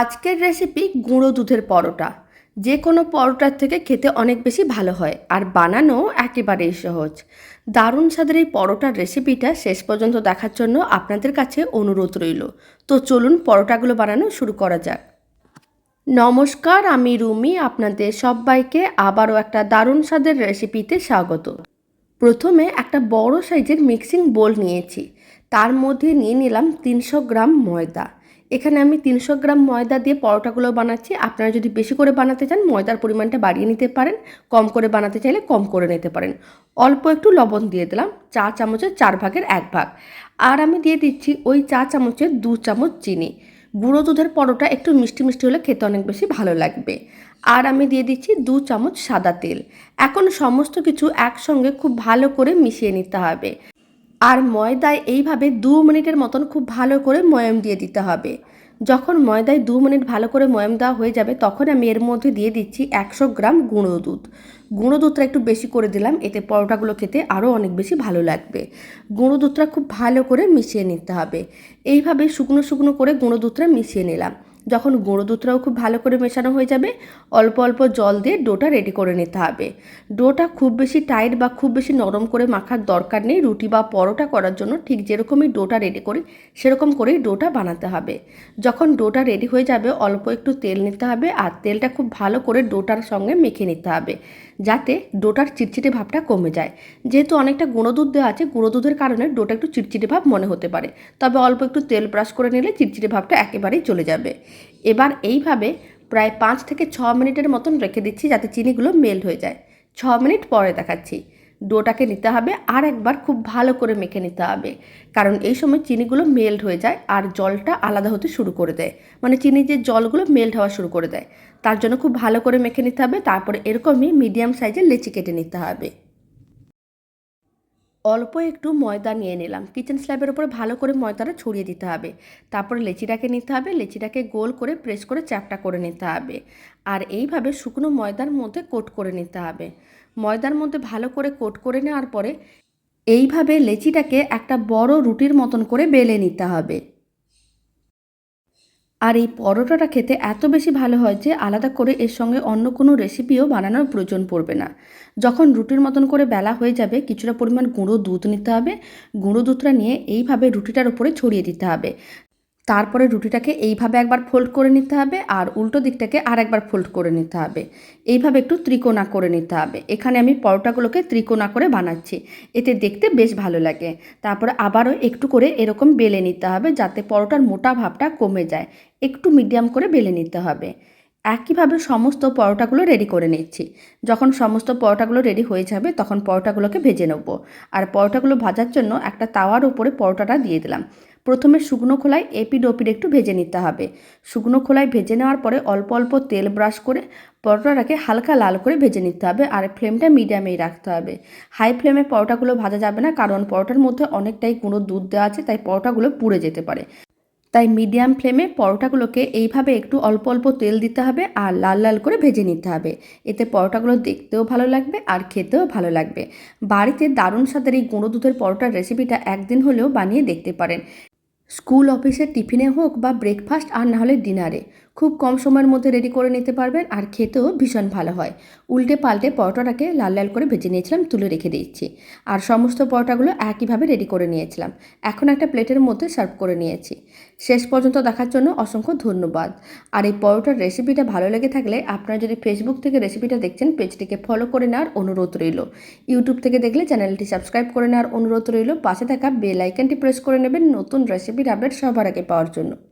আজকের রেসিপি গুঁড়ো দুধের পরোটা। যে কোনো পরোটার থেকে খেতে অনেক বেশি ভালো হয়, আর বানানো একেবারেই সহজ। দারুণ স্বাদের এই পরোটার রেসিপিটা শেষ পর্যন্ত দেখার জন্য আপনাদের কাছে অনুরোধ রইল। তো চলুন পরোটাগুলো বানানো শুরু করা যাক। নমস্কার, আমি রুমি, আপনাদের সবাইকে আবারও একটা দারুণ স্বাদের রেসিপিতে স্বাগত। প্রথমে একটা বড় সাইজের মিক্সিং বোল নিয়েছি। তার মধ্যে নিয়ে নিলাম তিনশো গ্রাম ময়দা। এখানে আমি তিনশো গ্রাম ময়দা দিয়ে পরোটাগুলো বানাচ্ছি। আপনারা যদি বেশি করে বানাতে চান, ময়দার পরিমাণটা বাড়িয়ে নিতে পারেন। কম করে বানাতে চাইলে কম করে নিতে পারেন। অল্প একটু লবণ দিয়ে দিলাম, চা চামচের চার ভাগের এক ভাগ। আর আমি দিয়ে দিচ্ছি ওই চা চামচের দু চামচ চিনি। গুঁড়ো দুধের পরোটা একটু মিষ্টি মিষ্টি হলে খেতে অনেক বেশি ভালো লাগবে। আর আমি দিয়ে দিচ্ছি দু চামচ সাদা তেল। এখন সমস্ত কিছু একসঙ্গে খুব ভালো করে মিশিয়ে নিতে হবে। আর ময়দায় এইভাবে দু মিনিটের মতন খুব ভালো করে ময়াম দিয়ে দিতে হবে। যখন ময়দায় দু মিনিট ভালো করে ময়াম দেওয়া হয়ে যাবে, তখন আমি এর মধ্যে দিয়ে দিচ্ছি একশো গ্রাম গুঁড়ো দুধ। গুঁড়ো দুধটা একটু বেশি করে দিলাম, এতে পরোটাগুলো খেতে আরও অনেক বেশি ভালো লাগবে। গুঁড়ো দুধটা খুব ভালো করে মিশিয়ে নিতে হবে। এইভাবে শুকনো শুকনো করে গুঁড়ো দুধটা মিশিয়ে নিলাম। যখন গুঁড়ো দুধটাও খুব ভালো করে মেশানো হয়ে যাবে, অল্প অল্প জল দিয়ে ডোটা রেডি করে নিতে হবে। ডোটা খুব বেশি টাইট বা খুব বেশি নরম করে মাখার দরকার নেই, রুটি বা পরোটা করার জন্য ঠিক যেরকমই ডোটা রেডি করি, সেরকম করেই ডোটা বানাতে হবে। যখন ডোটা রেডি হয়ে যাবে, অল্প একটু তেল নিতে হবে আর তেলটা খুব ভালো করে ডোটার সঙ্গে মেখে নিতে হবে, যাতে ডোটার চিটচিটে ভাবটা কমে যায়। যেহেতু অনেকটা গুঁড়ো দুধ দেওয়া আছে, গুঁড়ো দুধের কারণে ডোটা একটু চিটচিটে ভাব মনে হতে পারে, তবে অল্প একটু তেল ব্রাশ করে নিলে চিটচিটে ভাবটা একেবারেই চলে যাবে। এবার এইভাবে প্রায় পাঁচ থেকে ছ মিনিটের মতন রেখে দিচ্ছি যাতে চিনিগুলো মেল্ট হয়ে যায়। ছ মিনিট পরে দেখাচ্ছি। ডোটাকে নিতে হবে আর একবার খুব ভালো করে মেখে নিতে হবে। কারণ এই সময় চিনিগুলো মেল্ট হয়ে যায় আর জলটা আলাদা হতে শুরু করে দেয়। মানে চিনির যে জলগুলো মেল্ট হওয়া শুরু করে দেয়। তার জন্য খুব ভালো করে মেখে নিতে হবে। তারপরে এরকমই মিডিয়াম সাইজের লেচি কেটে নিতে হবে। অল্প একটু ময়দা নিয়ে নিলাম। কিচেন স্ল্যাবের উপরে ভালো করে ময়দাটা ছড়িয়ে দিতে হবে। তারপরে লেচিটাকে নিতে হবে। লেচিটাকে গোল করে প্রেস করে চ্যাপটা করে নিতে হবে। আর এইভাবে শুকনো ময়দার মধ্যে কোট করে নিতে হবে। ময়দার মধ্যে ভালো করে কোট করে নেওয়ার পরে এইভাবে লেচিটাকে একটা বড় রুটির মতন করে বেলে নিতে হবে। আর এই পরোটাটা খেতে এত বেশি ভালো হয় যে আলাদা করে এর সঙ্গে অন্য কোনো রেসিপিও বানানোর প্রয়োজন পড়বে না। যখন রুটির মতন করে বেলা হয়ে যাবে, কিছুটা পরিমাণ গুঁড়ো দুধ নিতে হবে। গুঁড়ো দুধটা নিয়ে এইভাবে রুটিটার উপরে ছড়িয়ে দিতে হবে। তারপরে রুটিটাকে এইভাবে একবার ফোল্ড করে নিতে হবে আর উল্টো দিকটাকে আর একবার ফোল্ড করে নিতে হবে। এইভাবে একটু ত্রিকোণা করে নিতে হবে। এখানে আমি পরোটাগুলোকে ত্রিকোণা করে বানাচ্ছি। এতে দেখতে বেশ ভালো লাগে। তারপরে আবারও একটু করে এরকম বেলে নিতে হবে যাতে পরোটার মোটা ভাবটা কমে যায়। একটু মিডিয়াম করে বেলে নিতে হবে। একইভাবে সমস্ত পরোটাগুলো রেডি করে নিচ্ছি। যখন সমস্ত পরোটাগুলো রেডি হয়ে যাবে, তখন পরোটাগুলোকে ভেজে নেব। আর পরোটাগুলো ভাজার জন্য একটা তাওয়ার উপরে পরোটাটা দিয়ে দিলাম। প্রথমে শুকনো খোলায় এপিড ওপিড একটু ভেজে নিতে হবে। শুকনো খোলায় ভেজে নেওয়ার পরে অল্প অল্প তেল ব্রাশ করে পরোটাটাকে হালকা লাল করে ভেজে নিতে হবে আর ফ্লেমটা মিডিয়ামেই রাখতে হবে। হাই ফ্লেমে পরোটাগুলো ভাজা যাবে না, কারণ পরোটার মধ্যে অনেকটাই গুঁড়ো দুধ দেওয়া আছে, তাই পরোটাগুলো পুড়ে যেতে পারে। তাই মিডিয়াম ফ্লেমে পরোটাগুলোকে এইভাবে একটু অল্প অল্প তেল দিতে হবে আর লাল লাল করে ভেজে নিতে হবে। এতে পরোটাগুলো দেখতেও ভালো লাগবে আর খেতেও ভালো লাগবে। বাড়িতে দারুণ স্বাদের এই গুঁড়ো দুধের পরোটার রেসিপিটা একদিন হলেও বানিয়ে দেখতে পারেন। স্কুল অফিসের টিফিনে হোক বা ব্রেকফাস্ট আর না হলে ডিনারে খুব কম সময়ের মধ্যে রেডি করে নিতে পারবেন আর খেতেও ভীষণ ভালো হয়। উল্টে পাল্টে পরোটাটাকে লাল লাল করে ভেজে নিয়েছিলাম, তুলে রেখে দিয়েছি। আর সমস্ত পরোটাগুলো একইভাবে রেডি করে নিয়েছিলাম। এখন একটা প্লেটের মধ্যে সার্ভ করে নিয়েছি। শেষ পর্যন্ত দেখার জন্য অসংখ্য ধন্যবাদ। আর এই পরোটার রেসিপিটা ভালো লেগে থাকলে আপনারা যদি ফেসবুক থেকে রেসিপিটা দেখছেন, পেজটিকে ফলো করে নেওয়ার অনুরোধ রইল। ইউটিউব থেকে দেখলে চ্যানেলটি সাবস্ক্রাইব করে নেওয়ার অনুরোধ রইল। পাশে থাকা বেল আইকনটি প্রেস করে নেবেন নতুন রেসিপির আপডেট সবার আগে পাওয়ার জন্য।